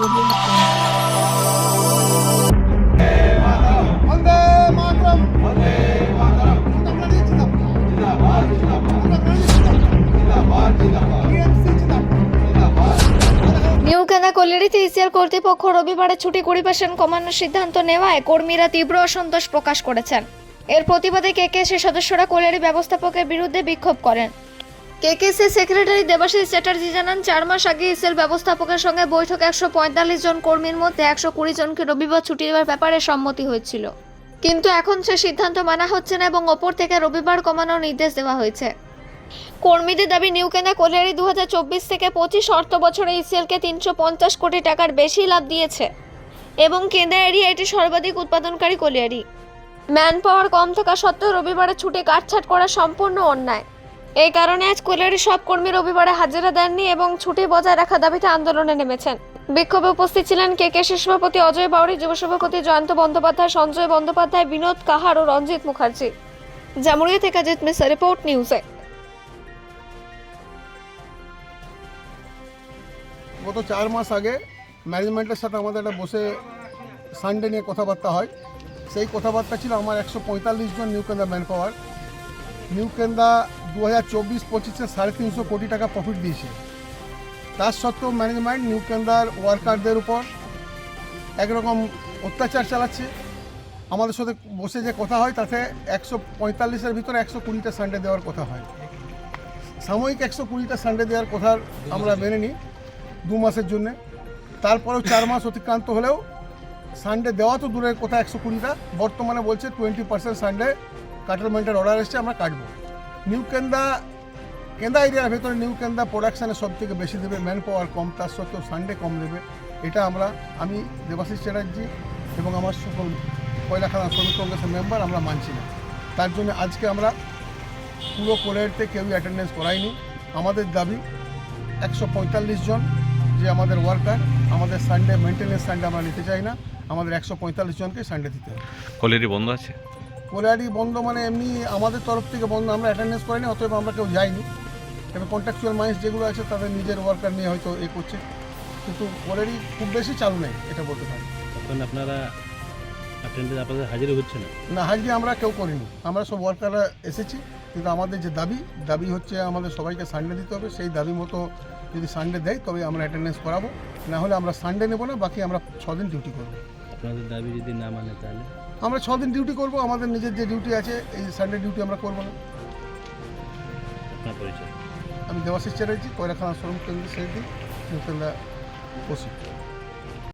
New কেনা কল্যাণীতে ECR কর্তৃপক্ষ রবিবারে ছুটি পরিবেশন কমানোর সিদ্ধান্ত নেওয়ায় কর্মীরা তীব্র অসন্তোষ প্রকাশ করেছেন। এর প্রতিবাদে কেকেসি সদস্যরা কল্যাণী ব্যবস্থাপকের বিরুদ্ধে বিক্ষোভ করেন। কেকেসি সেক্রেটারি দেবাশিস চ্যাটার্জি জানান, চার মাস আগে ইসিএল ব্যবস্থাপকের সঙ্গে বৈঠক একশো পঁয়তাল্লিশ জন কর্মীর মধ্যে একশো কুড়ি জনকে রবিবার ছুটি দেওয়ার ব্যাপারে সম্মতি হয়েছিল। কিন্তু এখন সে সিদ্ধান্ত মানা হচ্ছে না এবং ওপর থেকে রবিবার কমানোর নির্দেশ দেওয়া হয়েছে। কর্মীদের দাবি, নিউ কেনা কল্যাণী দু থেকে পঁচিশ অর্থ বছরে ইসিএলকে তিনশো পঞ্চাশ কোটি টাকার বেশি লাভ দিয়েছে এবং কেন্দ্রা এরিয়া এটি সর্বাধিক উৎপাদনকারী কলিয়ারি ম্যান পাওয়ার কম থাকা সত্ত্বেও রবিবারে ছুটি কাটছাট করা সম্পূর্ণ অন্যায়। এই কারণে আজ কলিয়ারির সব কর্মী রবিবারে হাজিরা দেননি এবং ছুটি বজায় রাখা দাবিতে আন্দোলনে নেমেছেন। বিক্ষোভে উপস্থিত ছিলেন কে কে সভাপতি অজয় বাউরি যুব সভাপতি জয়ন্ত বন্দ্যোপাধ্যায়, সঞ্জয় বন্দ্যোপাধ্যায়, বিনোদ কাহার ও রঞ্জিত মুখার্জি। জামুরিয়া থেকে জিত মিশ্রা, রিপোর্ট নিউজে। গত চার মাস আগে ম্যানেজমেন্টের সাথে আমাদের একটা বসে সানডে নিয়ে কথাবার্তা হয়। সেই কথাবার্তা ছিল আমার একশো পঁয়তাল্লিশ জন নিউ কেন্দা ম্যান পাওয়ার নিউ কেন্দা দু হাজার চব্বিশ পঁচিশে সাড়ে তিনশো কোটি টাকা প্রফিট দিয়েছে। তার সত্ত্বেও ম্যানেজমেন্ট নিউ কেন্দার ওয়ার্কারদের উপর একরকম অত্যাচার চালাচ্ছে। আমাদের সাথে বসে যে কথা হয়, তাতে একশো পঁয়তাল্লিশের ভিতরে একশো কুড়িটা সানডে দেওয়ার কথা হয়। সাময়িক একশো কুড়িটা সানডে দেওয়ার কথা আমরা মেনে নিই দু মাসের জন্য। তারপরেও চার মাস অতিক্রান্ত হলেও সানডে দেওয়া তো দূরের কথা, একশো কুড়িটা। বর্তমানে বলছে টোয়েন্টি পার্সেন্ট সানডে কাটেলমেন্টের অর্ডার এসছে, আমরা কাটবো। নিউ কেন্দা এরিয়ার ভেতরে নিউ কেন্দা প্রোডাকশানে সব থেকে বেশি দেবে ম্যান পাওয়ার কম, তার সত্ত্বেও সানডে কম দেবে। এটা আমরা, আমি দেবাশিস চ্যাটার্জি এবং আমার সকল কয়লাখানা শ্রমিক কংগ্রেসের মেম্বার আমরা মানছি না। তার জন্য আজকে আমরা পুরো কোলেরতে কেউ অ্যাটেন্ডেন্স করাইনি আমাদের দাবি একশো পঁয়তাল্লিশ জন যে আমাদের ওয়ার্কার আমাদের সানডে মেনটেন্যান্স সানডে আমরা নিতে চাই না। আমাদের একশো পঁয়তাল্লিশ জনকে সানডে দিতে হবে। কলেরি বন্ধ আছে? কোলারি বন্ধ মানে এমনি আমাদের তরফ থেকে বন্ধ আমরা অ্যাটেন্ডেন্স করিনি অতএব আমরা কেউ যাইনি। এবং কন্ট্রাকচুয়াল মাইন্স যেগুলো আছে তাদের নিজের ওয়ার্কার নিয়ে হয়তো এ করছে। কিন্তু কোলারি খুব বেশি চালু নেই এটা বলতে পারি। তখন আপনারা আপনাদের হাজির হচ্ছে না? না হাজিরি আমরা কেউ করিনি। আমরা সব ওয়ার্কাররা এসেছি কিন্তু আমাদের যে দাবি দাবি হচ্ছে আমাদের সবাইকে সানডে দিতে হবে। সেই দাবি মতো যদি সানডে দেয় তবে আমরা অ্যাটেন্ডেন্স করাবো। না হলে আমরা সানডে নেব না বাকি আমরা ছদিন ডিউটি করব। আপনাদের দাবি যদি না মানে তাহলে? আমরা ছদিন ডিউটি করব আমাদের নিজের যে ডিউটি আছে এই সানডে ডিউটি আমরা করব না। আমি দেবাশিস চ্যাটার্জি কয়লাখানা শ্রমিক কেন্দ্র সেদিন নতুন পশু